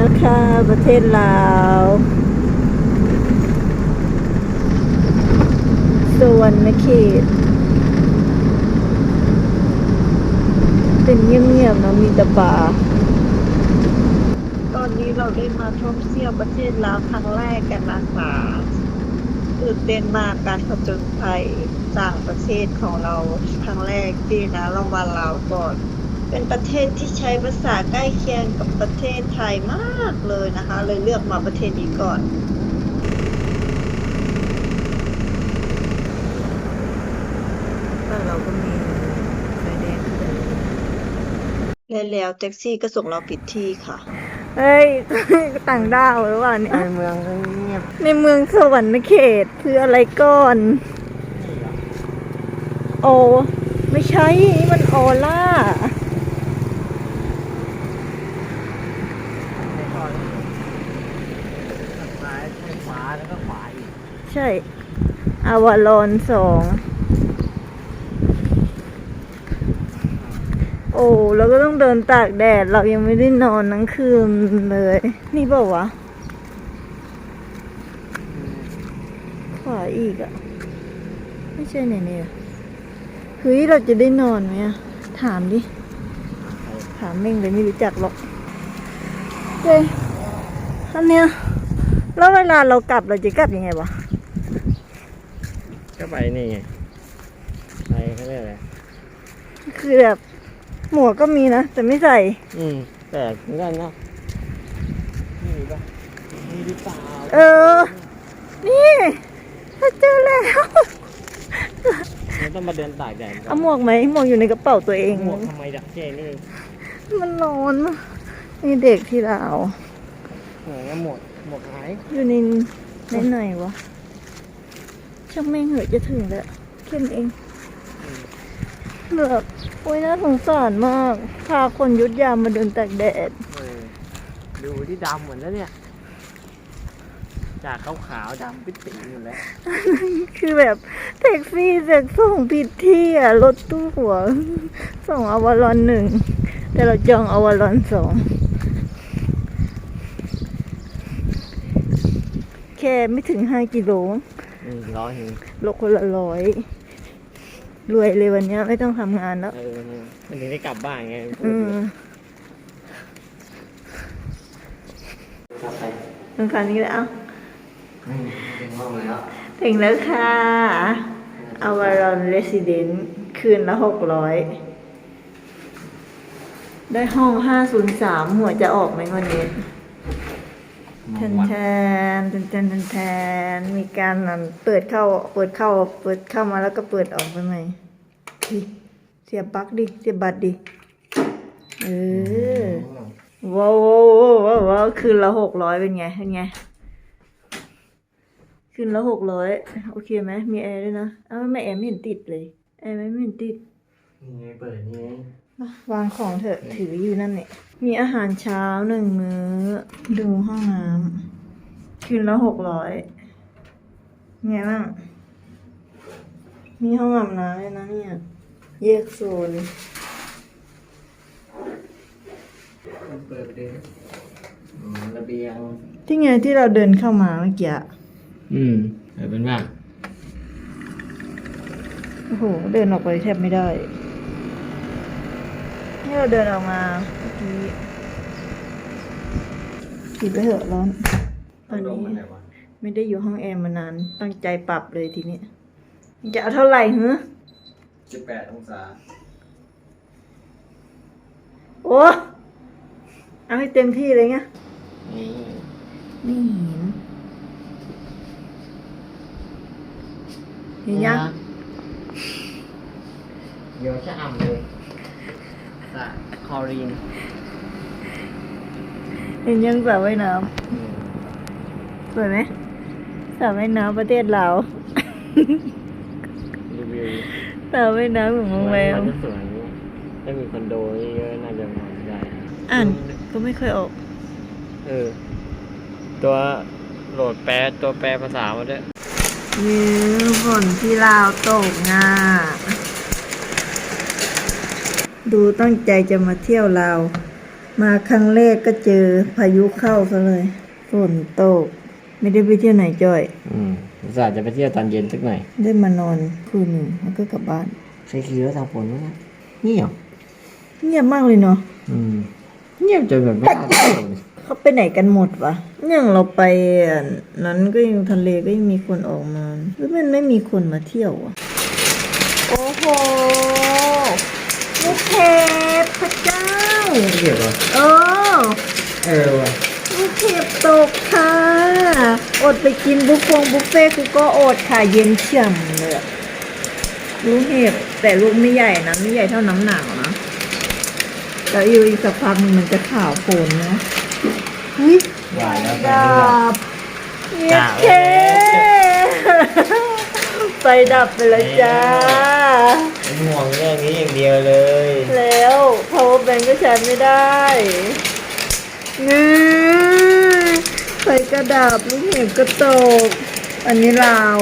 นะคะ ประเทศลาวสวรรณเขตเป็นเงียบๆนะมีแต่ป่าตอนนี้เราได้มาท่องเที่ยวประเทศลาวครั้งแรกกันนะคะตื่นเต้นมากการผจญภัยต่างประเทศของเราครั้งแรกที่นะเรามาลาวก่อน เป็นประเทศที่ใช้ภาษาใกล้เคียงกับประเทศไทยมากเลยนะคะ เลยเลือกมาประเทศนี้ก่อนบ้านเราก็มีไฟแดงและแล้วแท็กซี่ก็ส่งเราผิดที่ค่ะ เฮ้ย ต่างดาวหรือเปล่าเนี่ยในเมืองก็เงียบ ในเมืองสวรรณเขตคืออะไรก่อน โอ ไม่ใช่นี่มันโอล่า ในซอยซ้ายขวาแล้วก็ขวาอีก ใช่ อาวารอนสอง โอ้เราก็ต้องเดินตากแดด เรายังไม่ได้นอนทั้งคืนเลย นี่เปล่าวะ ขวาอีกอะไม่ใช่ไหนเนี่ยเฮ้ยเราจะได้นอนไหมอะถามดิ ถามเม่งเลยไม่รู้จักหรอกเฮ้ยอันเนี้ยแล้วเวลาเรากลับเราจะกลับยังไงวะ ก็ไปนี่ไงไปเขาเรียกอะไรคือแบบ หมวกก็มีนะ แต่ไม่ใส่ อืมแต่เหมือนกันเนาะนี่ปะนี่หรือเปล่าเออ นี่ถ้าเจอแล้ว มันต้องมาเดินตากแดดก่อเอานหมวกไหมหมวกอยู่ในกระเป๋าตัวเอง หมวกทำไมดักเจนี่มันร้อนอะนี่เด็กที่เราหมวกหมวกหมวกหายอยู่ในในไหนวะ ช่างแม่งเหอะจะถึงแล้วแค่นี้เองแบบโอ้ยน่าสงสารมาก พาคนยุดยามมาเดินตากแดด เออดูที่ดำเหมือนแล้วเนี่ย จากขาวๆดำปิดปีหมดแล้วคือแบบแท็กซี่เสกส่งผิดที่อะ รถตู้หัว ส่งอวารอนหนึ่ง แต่เราจองอวารอนสองแค่ไม่ถึงห้ากิโลอืม ร้อยเองโลคนละร้อยรวยเลยวันเนี้ยไม่ต้องทำงานแล้ว เออมันถึงได้กลับบ้านไงพูดอือยู่มกลับไปเป็นคันนี้แล้วอืมถึงห้องแล้วถึงแล้วค่ะอวารอนเรสซิเดนต์คืนละหกร้อยได้ห้องห้าศูนย์สามหัวจะออกไหมวันนี้ แทนแทนแทนแทนแทนแทนมีการนั่นเปิดเข้า เปิดเข้า เปิดเข้ามาแล้วก็เปิดออกไปใหม่เฮ้ยเสียบปลั๊กดิ เสียบบัตรดิ เออว้าวว้าวว้าวว้าวคืนละหกร้อยเป็นไง เป็นไง คืนละหกร้อยโอเคไหม มีแอร์ด้วยนะอ้าวไม่แอร์ไม่เห็นติดเลย แอร์ไม่เห็นติด นี่ไงเปิดนี่ไงมาวางของเถอะ ถืออยู่นั่นเนี่ย มีอาหารเช้าหนึ่งมื้อ ดูห้องน้ำคืนละหกร้อยไงบ้าง มีห้องอาบน้ำเลยนะเนี่ยแยกโซนเปิดไปดูอืมระเบียง ที่ไงที่เราเดินเข้ามาเมื่อกี้อะอืมเปิดเป็นว่าโอ้โห เดินออกไปแทบไม่ได้นี่ เราเดินออกมาเมื่อกี้ปิดไปเถอะร้อน ตอนนี้ไม่ได้อยู่ห้องแอร์มานาน ตั้งใจปรับเลยทีนี้จะเอาเท่าไหร่เหรอสิบแปดองศา โอ้เอาให้เต็มที่เลยไงนี่ไม่เห็นเห็นยังเดี๋ยวจะอ่ำเลย สะคอรีนเห็นยังสระว่ายน้อืมำสวยไหมสระว่ายน้ำประเทศเราวรีวิวสระว่ายน้ำของโรงแรมนจะสวยถ้ามีคอนโดเยอะๆน่าจะนอนได้ อ่านก็ไม่เคยออก เออ ตัวโหลดแปลตัวแปลภาษามาด้วยยือฝนที่ลาวตกง่า ดูตั้งใจจะมาเที่ยวลาวมาครั้งแรกก็เจอพายุเข้าซะเลยฝนตก ไม่ได้ไปเที่ยวไหนจ้อยอืมอุตส่าห์จะไปเที่ยวตอนเย็นสักหน่อยได้มานอนคืนหนึ่งแล้วก็กลับบ้านใช้ขี่รถทางฝนไหมนะนี่เหรอเงียบมากเลยเนาะอืมเงียบจนแบบไม่กล้าเที่ยวเลยเขาไปไหนกันหมดวะอย่างเราไปอันนั้นก็ยังทะเลก็ยังมีคนออกมาหรือมันไม่มีคนมาเที่ยวอะโอ้โห ลูกเทพพระเจ้า ไม่เกี่ยวหรอเออเออว่ะลูกเห็บตกค่ะ อดไปกินบุฟฟงบุฟเฟ่ต์กูก็อดค่ะเย็นเฉ่ำเลยอะลูกเห็บแต่ลูกไม่ใหญ่นะไม่ใหญ่เท่าน้ำหนาวนะแล้วอยู่อีกสักพักหนึ่งมันจะขาวโพลนนะอุ้ยหวานแล้วดับเงียบเค ไฟดับไปแล้วจ้าเป็น ห่วงเรื่องนี้อย่างเดียวเลย แล้ว power bank ก็ชาร์จไม่ได้งือไฟกระดับลูกเห็บก็ตก อันนี้ลาว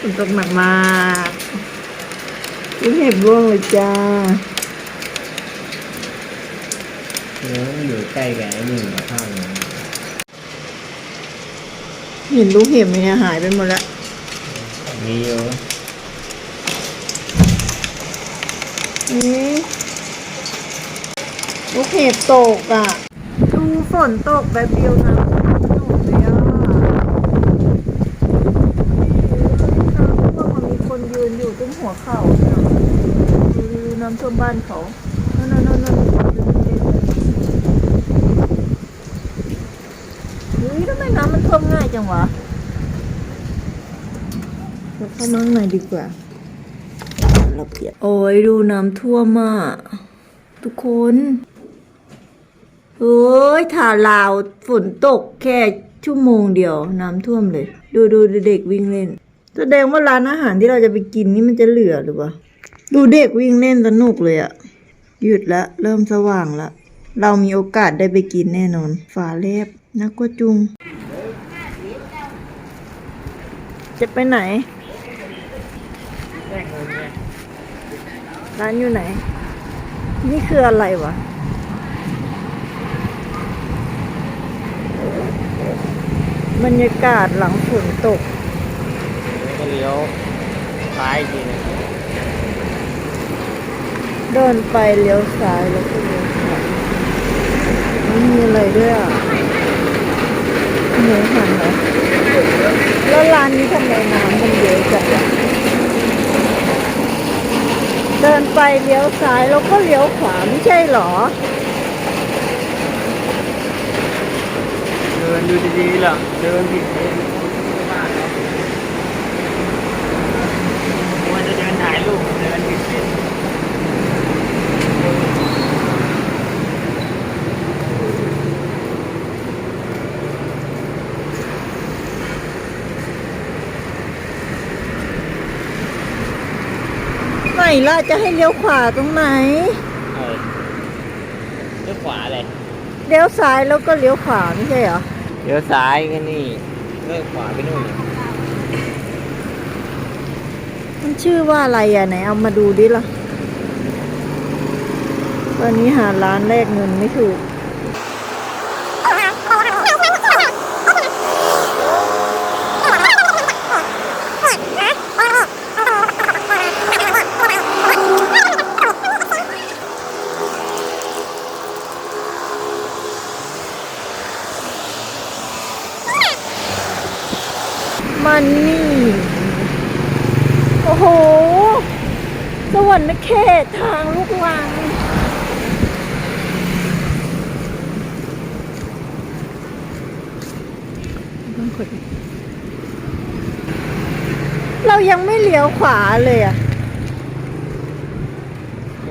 ฝนตกหนักมากลูกเห็บร่วงเลยจ้าเนื้อมันอยู่ใกล้กับไอ้นี่ข้างนี้เห็นลูกเห็บไหมเนี่ยหายไปหมดแล้วมีอยู่ ลูกเห็บตกอะ ดูฝนตกแบบเดียวนะสนุกเลยอะน้ำท่วมมันมีคนยืนอยู่ตรงหัวเข่าน้ำท่วมบ้านเขาน่นน่นน่นนั่นเฮ้ยทำไมน้ำมันท่วมง่ายจังวะเราเข้ามาข้างในดีกว่า เราเปียกโอ้ยดูน้ำท่วมอะทุกคนเฮ้ยถ่าลาวฝนตกแค่ชั่วโมงเดียวน้ำท่วมเลย ดูดูเด็กวิ่งเล่น แสดงว่าร้านอาหารที่เราจะไปกินนี่มันจะเหลือหรือเปล่าดูเด็กวิ่งเล่นสนุกเลยอะหยุดละ เริ่มสว่างละ เรามีโอกาสได้ไปกินแน่นอน ฝาเล็บนักกวจุง จะไปไหน ร้านอยู่ไหน นี่คืออะไรวะ บรรยากาศหลังฝนตก แล้วก็เลี้ยวซ้ายอีกทีหนึงเดินไปเลี้ยวซ้ายแล้วก็เลี้ยวขวาไม่มีอะไรด้วยอะหมูหันเหรอแล้วร้านนี้ทำไมน้ำมันเยอะจังอะ เดินไปเลี้ยวซ้ายแล้วก็เลี้ยวขวาไม่ใช่เหรอ เดินดูดีๆล่ะ เดินผิดเองควรจะเดินถ่ายรูปเดินผิดเลน ไห นล่ะ จะให้เลี้ยวขวาตรงไหน เออเลี้ยวขวาเลยเลี้ยวซ้ายแล้วก็เลี้ยวขวาไม่ใช่เหรอ เลี้ยวซ้ายก็นี่เลี้ยวขวาไปนู่นมันชื่อว่าอะไรอะไหนเอามาดูดิล่ะ ตอนนี้หาร้านแลกเงินไม่ถูก มันนี่ โอ้โห สวรรค์เขตทางลูกวัง เรายังไม่เลี้ยวขวาเลยอะ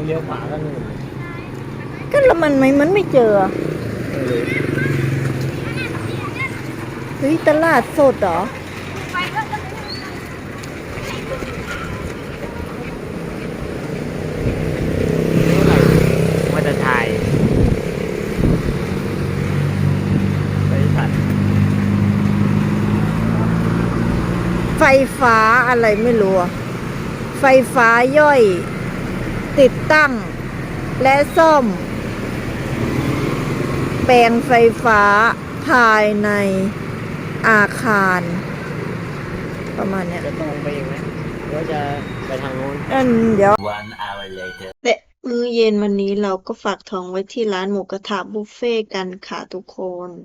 เลี้ยวขวาก็นู่นก็แล้วมันไม่มันไม่เจออะเออเฮ้ย ตลาดสดเหรอ ว่าจะถ่ายบริษัท ไฟฟ้า อะไรไม่รู้อะไฟฟ้าย่อย ติดตั้ง และซ่อม แปลงไฟฟ้าภายในอาคาร ประมาณเนี้ยจะตรงไปอีกไหมหรือว่าจะไปทางโน้น อันเดี๋ยว One hour later. และมื้อเย็นวันนี้เราก็ฝากท้องไว้ที่ร้านหมูกระทะบุฟเฟ่ต์กันค่ะทุกคน